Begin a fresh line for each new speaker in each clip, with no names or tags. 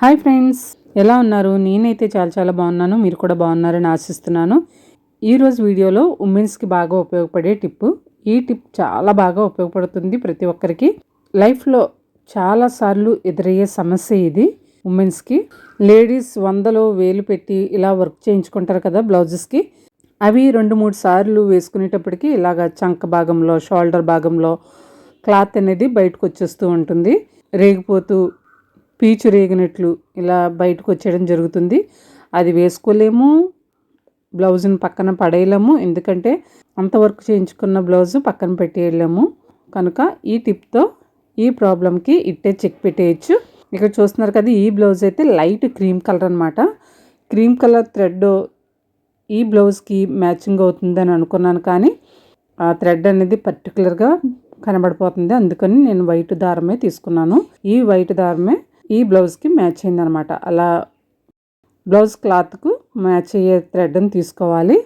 Hi friends ఎలా ఉన్నారు? నేనైతే చాలా చాలా బాగున్నాను. మీరు కూడా బాగున్నారని ఆశిస్తున్నాను. ఈరోజు వీడియోలో ఉమెన్స్కి బాగా ఉపయోగపడే టిప్పు ఈ టిప్ చాలా బాగా ఉపయోగపడుతుంది ప్రతి ఒక్కరికి. లైఫ్లో చాలాసార్లు ఎదురయ్యే సమస్య ఇది ఉమెన్స్కి. లేడీస్ వందలో వేలు పెట్టి ఇలా వర్క్ చేయించుకుంటారు కదా బ్లౌజెస్కి. అవి రెండు మూడు సార్లు వేసుకునేటప్పటికి ఇలాగ చంక భాగంలో షోల్డర్ భాగంలో క్లాత్ అనేది బయటకు వచ్చేస్తూ ఉంటుంది. రేగిపోతూ పీచు రేగినట్లు ఇలా బయటకు వచ్చేయడం జరుగుతుంది. అది వేసుకోలేము బ్లౌజ్ని పక్కన పడేయలేము. ఎందుకంటే అంత వర్క్ చేయించుకున్న బ్లౌజ్ పక్కన పెట్టేయలేము. కనుక ఈ టిప్తో ఈ ప్రాబ్లంకి ఇట్టే చెక్ పెట్టేయచ్చు. ఇక్కడ చూస్తున్నారు కదా ఈ బ్లౌజ్ అయితే లైట్ క్రీమ్ కలర్ అనమాట క్రీమ్ కలర్ థ్రెడ్ ఈ బ్లౌజ్కి మ్యాచింగ్ అవుతుందని అనుకున్నాను కానీ ఆ థ్రెడ్ అనేది పర్టికులర్గా కనబడిపోతుంది. అందుకని నేను వైట్ దారమే తీసుకున్నాను. ఈ వైట్ దారమే ఈ బ్లౌజ్కి మ్యాచ్ అయిందనమాట. అలా బ్లౌజ్ క్లాత్కు మ్యాచ్ అయ్యే థ్రెడ్ని తీసుకోవాలి.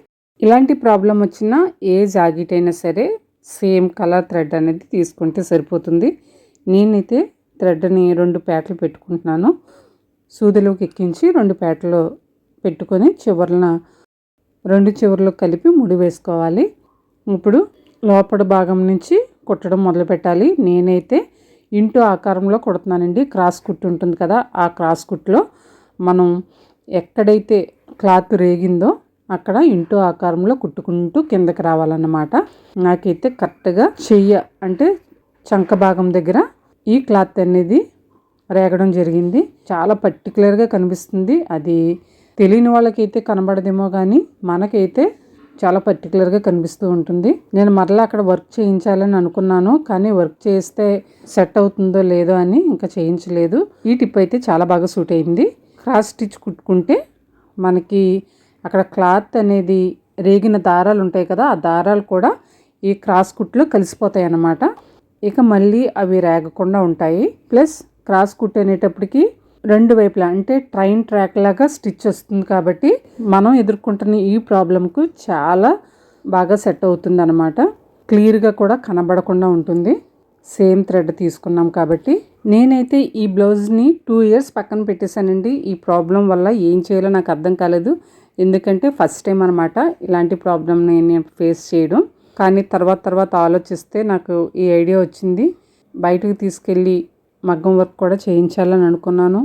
ఇలాంటి ప్రాబ్లం వచ్చినా ఏ జాకెట్ అయినా సరే సేమ్ కలర్ థ్రెడ్ అనేది తీసుకుంటే సరిపోతుంది. నేనైతే థ్రెడ్ని రెండు పేటలు పెట్టుకుంటున్నాను. సూదిలోకి ఎక్కించి రెండు పేటలు పెట్టుకొని చివరన రెండు చివర్లు కలిపి ముడి వేసుకోవాలి. ఇప్పుడు లోపల భాగం నుంచి కుట్టడం మొదలు పెట్టాలి నేనైతే ఇంటూ ఆకారంలో కుడుతున్నానండి. క్రాస్ కుట్టు ఉంటుంది కదా ఆ క్రాస్ కుట్టులో మనం ఎక్కడైతే క్లాత్ రేగిందో అక్కడ ఇంటూ ఆకారంలో కుట్టుకుంటూ కిందకి రావాలన్నమాట. నాకైతే కరెక్ట్గా చెయ్య అంటే చంక భాగం దగ్గర ఈ క్లాత్ అనేది రేగడం జరిగింది. చాలా పర్టికులర్గా కనిపిస్తుంది. అది తెలియని వాళ్ళకైతే కనబడదేమో కానీ మనకైతే చాలా పర్టికులర్గా కనిపిస్తూ ఉంటుంది. నేను మరలా అక్కడ వర్క్ చేయించాలని అనుకున్నాను కానీ వర్క్ చేస్తే సెట్ అవుతుందో లేదో అని ఇంకా చేయించలేదు. ఈ టిప్ అయితే చాలా బాగా సూట్ అయింది. క్రాస్ స్టిచ్ కుట్టుకుంటే మనకి అక్కడ క్లాత్ అనేది రేగిన దారాలు ఉంటాయి కదా ఆ దారాలు కూడా ఈ క్రాస్ కుట్లో కలిసిపోతాయి అన్నమాట. ఇక మళ్ళీ అవి రేగకుండా ఉంటాయి. ప్లస్ క్రాస్ కుట్ అనేటప్పటికి రెండు వైపులా అంటే ట్రైన్ ట్రాక్ లాగా స్టిచ్ వస్తుంది కాబట్టి మనం ఎదుర్కొంటున్న ఈ ప్రాబ్లంకు చాలా బాగా సెట్ అవుతుంది అనమాట క్లియర్గా కూడా కనబడకుండా ఉంటుంది. సేమ్ థ్రెడ్ తీసుకున్నాం కాబట్టి. నేనైతే ఈ బ్లౌజ్ని టూ ఇయర్స్ పక్కన పెట్టేశానండి. ఈ ప్రాబ్లం వల్ల ఏం చేయాలో నాకు అర్థం కాలేదు. ఎందుకంటే ఫస్ట్ టైం అనమాట ఇలాంటి ప్రాబ్లమ్ని నేను ఫేస్ చేయడం. కానీ తర్వాత తర్వాత ఆలోచిస్తే నాకు ఈ ఐడియా వచ్చింది. బయటకు తీసుకెళ్ళి మగ్గం వర్క్ కూడా చేయించాలని అనుకున్నాను.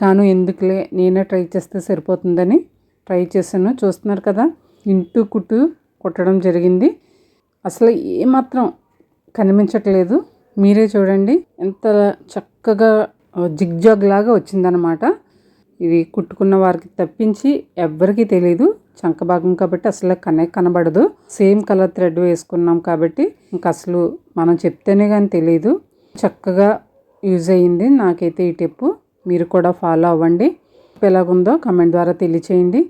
కాను ఎందుకులే నేనే ట్రై చేస్తే సరిపోతుందని ట్రై చేశాను. చూస్తున్నారు కదా ఇంటూ కుట్టు కుట్టడం జరిగింది. అసలు ఏమాత్రం కనిపించట్లేదు. మీరే చూడండి ఎంత చక్కగా జిగ్జాగ్ లాగా వచ్చిందనమాట ఇది కుట్టుకున్న వారికి తప్పించి ఎవ్వరికీ తెలియదు చంక భాగం కాబట్టి అసలు కనే కనబడదు. సేమ్ కలర్ థ్రెడ్ వేసుకున్నాం కాబట్టి ఇంక అసలు మనం చెప్తేనే కానీ తెలియదు చక్కగా యూజ్ అయ్యింది. నాకైతే ఈ టిప్పు మీరు కూడా ఫాలో అవ్వండి. ఎలాగుందో కమెంట్ ద్వారా తెలియచేయండి.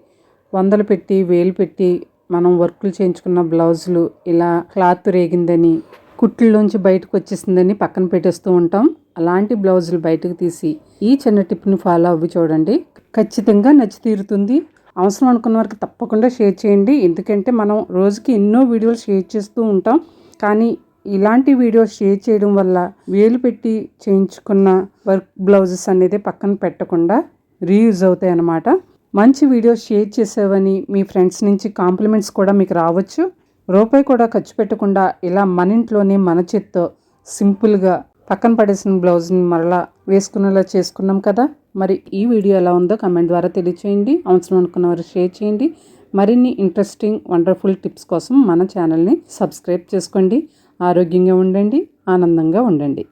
వందలు పెట్టి వేలు పెట్టి మనం వర్కులు చేయించుకున్న బ్లౌజులు ఇలా క్లాత్ రేగిందని కుట్లలోంచి బయటకు వచ్చేసిందని పక్కన పెట్టేస్తూ ఉంటాం. అలాంటి బ్లౌజులు బయటకు తీసి ఈ చిన్న టిప్ని ఫాలో అవ్వి చూడండి. ఖచ్చితంగా నచ్చి తీరుతుంది. అవసరం అనుకున్న వారికి తప్పకుండా షేర్ చేయండి. ఎందుకంటే మనం రోజుకి ఎన్నో వీడియోలు షేర్ చేస్తూ ఉంటాం. కానీ ఇలాంటి వీడియోస్ షేర్ చేయడం వల్ల వేలు పెట్టి చేయించుకున్న వర్క్ బ్లౌజెస్ అనేది పక్కన పెట్టకుండా రీయూజ్ అవుతాయి అన్నమాట. మంచి వీడియోస్ షేర్ చేసేవని మీ ఫ్రెండ్స్ నుంచి కాంప్లిమెంట్స్ కూడా మీకు రావచ్చు. రూపాయి కూడా ఖర్చు పెట్టకుండా ఇలా మన ఇంట్లోనే మన చేత్తో సింపుల్గా పక్కన పడేసిన బ్లౌజ్ని మరలా వేసుకునేలా చేసుకున్నాం కదా? మరి ఈ వీడియో ఎలా ఉందో కమెంట్ ద్వారా తెలియచేయండి. అవసరం అనుకున్న వారు షేర్ చేయండి. మరిన్ని ఇంట్రెస్టింగ్ వండర్ఫుల్ టిప్స్ కోసం మన ఛానల్ని సబ్స్క్రైబ్ చేసుకోండి. ఆరోగ్యంగా ఉండండి ఆనందంగా ఉండండి.